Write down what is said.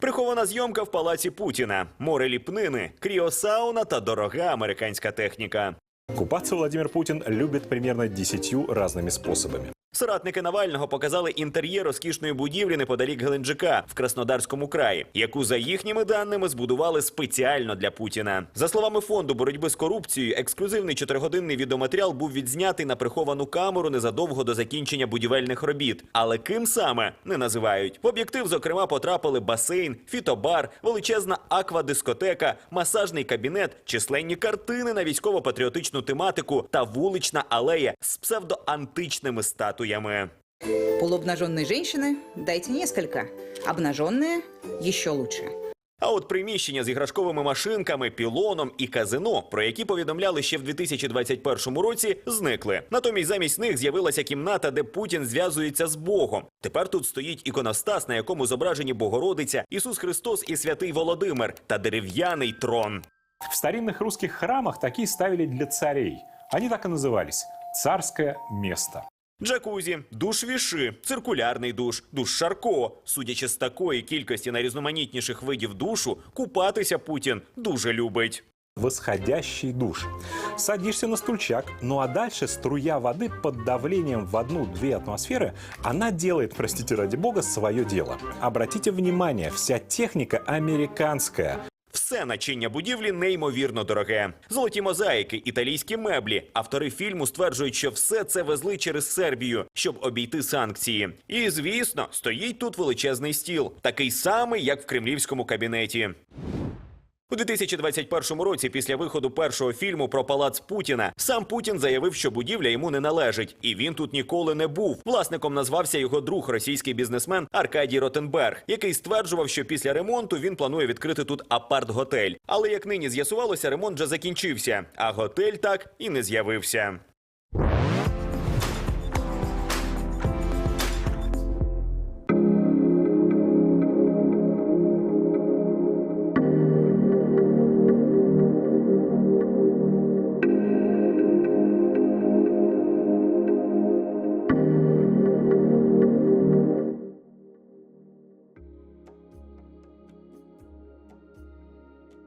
Прихована зйомка в палаці Путіна, море ліпнини, кріосауна та дорога американська техніка. Купаться Владимир Путин любит примерно десятью разными способами. Соратники Навального показали інтер'єр розкішної будівлі неподалік Геленджика в Краснодарському краї, яку за їхніми даними збудували спеціально для Путіна. За словами фонду боротьби з корупцією, ексклюзивний чотиригодинний відеоматеріал був відзнятий на приховану камеру незадовго до закінчення будівельних робіт. Але ким саме не називають. В об'єктив, зокрема, потрапили басейн, фітобар, величезна аквадискотека, масажний кабінет, численні картини на військово-патріотичну тематику та вулична алея з псевдоантичними статуями. Полуобнаженные женщины дайте несколько, обнаженные еще лучше. А от приміщення з іграшковими машинками, пілоном і казино, про які повідомляли ще в 2021 році, зникли. Натомість замість них з'явилася кімната, де Путін зв'язується з Богом. Тепер тут стоїть іконостас, на якому зображені Богородиця, Ісус Христос і святий Володимир та дерев'яний трон. В старинных русских храмах такие ставили для царей. Они так и назывались – царское место. Джакузі, душ віши, циркулярний душ, душ Шарко. Судячи з такої кількості найрізноманітніших видів душу, купатися Путін дуже любить. Восходящий душ. Садишься на стульчак, ну а дальше струя воды под давлением в одну-две атмосферы, она делает, простите ради бога, свое дело. Обратите внимание, вся техника американская. Все начиння будівлі неймовірно дороге. Золоті мозаїки, італійські меблі. Автори фільму стверджують, що все це везли через Сербію, щоб обійти санкції. І звісно, стоїть тут величезний стіл, такий самий, як в кремлівському кабінеті. У 2021 році, після виходу першого фільму про палац Путіна, сам Путін заявив, що будівля йому не належить, і він тут ніколи не був. Власником назвався його друг, російський бізнесмен Аркадій Ротенберг, який стверджував, що після ремонту він планує відкрити тут апарт-готель. Але як нині з'ясувалося, ремонт вже закінчився, а готель так і не з'явився.